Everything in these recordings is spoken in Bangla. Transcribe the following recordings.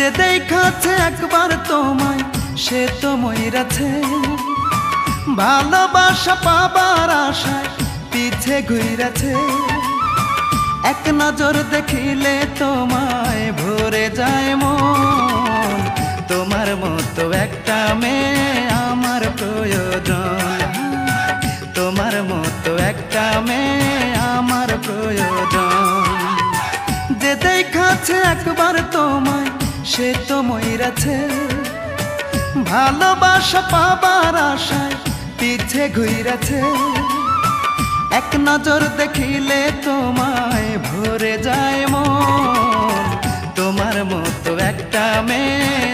একবার তোমায়, সে তো ময়রাছে ভালোবাসা পাবার আশায় পিছে ঘুরাছে। এক নজর দেখিলে তোমায় ভরে যায় মন। তোমার মতো একটা মেয়ে আমার প্রয়োজন। তোমার মতো একটা মেয়ে আমার প্রয়োজন। যে দেখাচ্ছে একবার তোমায় সে তো ময়রাছে ভালোবাসা পাবার আশায় পিছে ঘুরাছে এক নজর দেখিলে তোমায় ভরে যায় মন। তোমার মতো একটা মেয়ে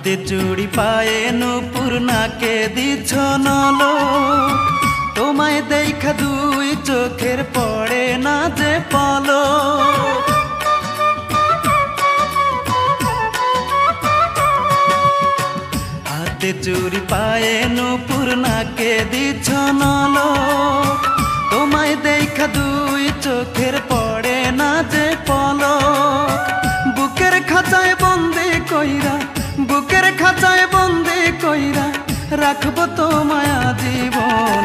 হাতে চুড়ি পায়ে নুপুর নাকে দিছ নলো। তোমায় দেখা দুই চোখের পড়ে না যে পলো। হাতে চুড়ি পায়ে নুপুর নাকে দিছ নলো। তোমায় দেখা দুই চোখের পড়ে রাখব তোমায় জীবন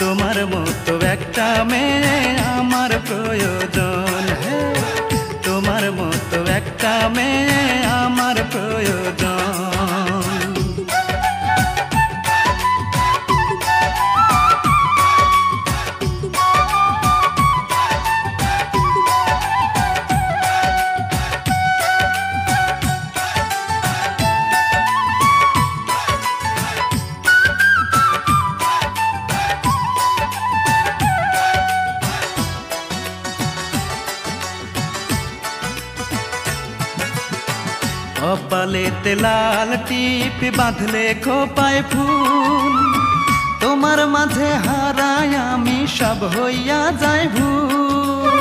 তোমার মতো একটা মেয়ে আমার প্রয়োজন। তোমার মতো একটা মেয়ে আমার প্রয়োজন। কপালেতে লাল টিপ বাঁধলে খোপায় ফুল। তোমার মাঝে হারাই আমি সব হইয়া যাই ভুল।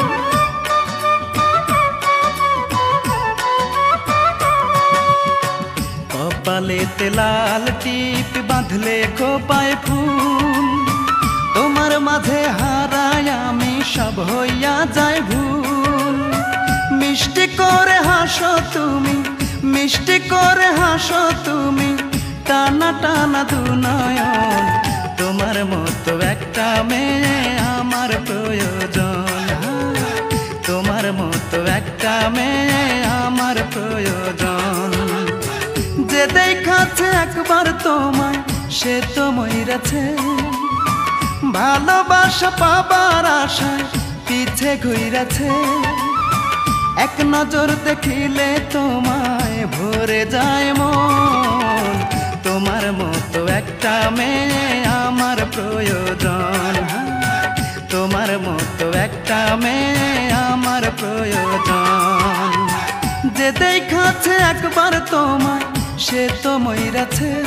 কপালেতে লাল টিপ বাঁধলে খোপায় ফুল। তোমার মাঝে হারাই আমি সব হইয়া যাই ভুল। মিষ্টি করে হাসো তুমি মিষ্টি করে হাসো তুমি। টানা টানা দুনয়ন তোমার মতো একটা মেয়ে আমার প্রয়োজন। তোমার মতো একটা মেয়ে আমার প্রয়োজন। যে দেখাচ্ছে একবার তোমায়, সে তো ময়রাছে ভালোবাসা পাবার আশায় পিছে ঘুরাছে এক নজর দেখিলে তোমায় ভরে যায় মন। তোমার মতো একটা মেয়ে আমার প্রয়োজন। তোমার মতো একটা মেয়ে আমার প্রয়োজন। যে দেখাচ্ছে একবার তোমায়, সে তো ময়রাছে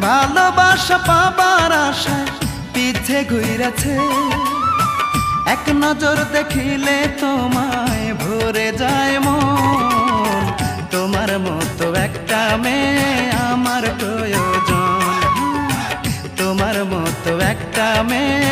ভালোবাসা পাবার আশায় পিছে ঘুরাছে। এক নজর দেখিলে তোমায় ভরে যায় মন। তোমার মতো একটা মেয়ে আমার প্রয়োজন। তোমার মতো একটা মেয়ে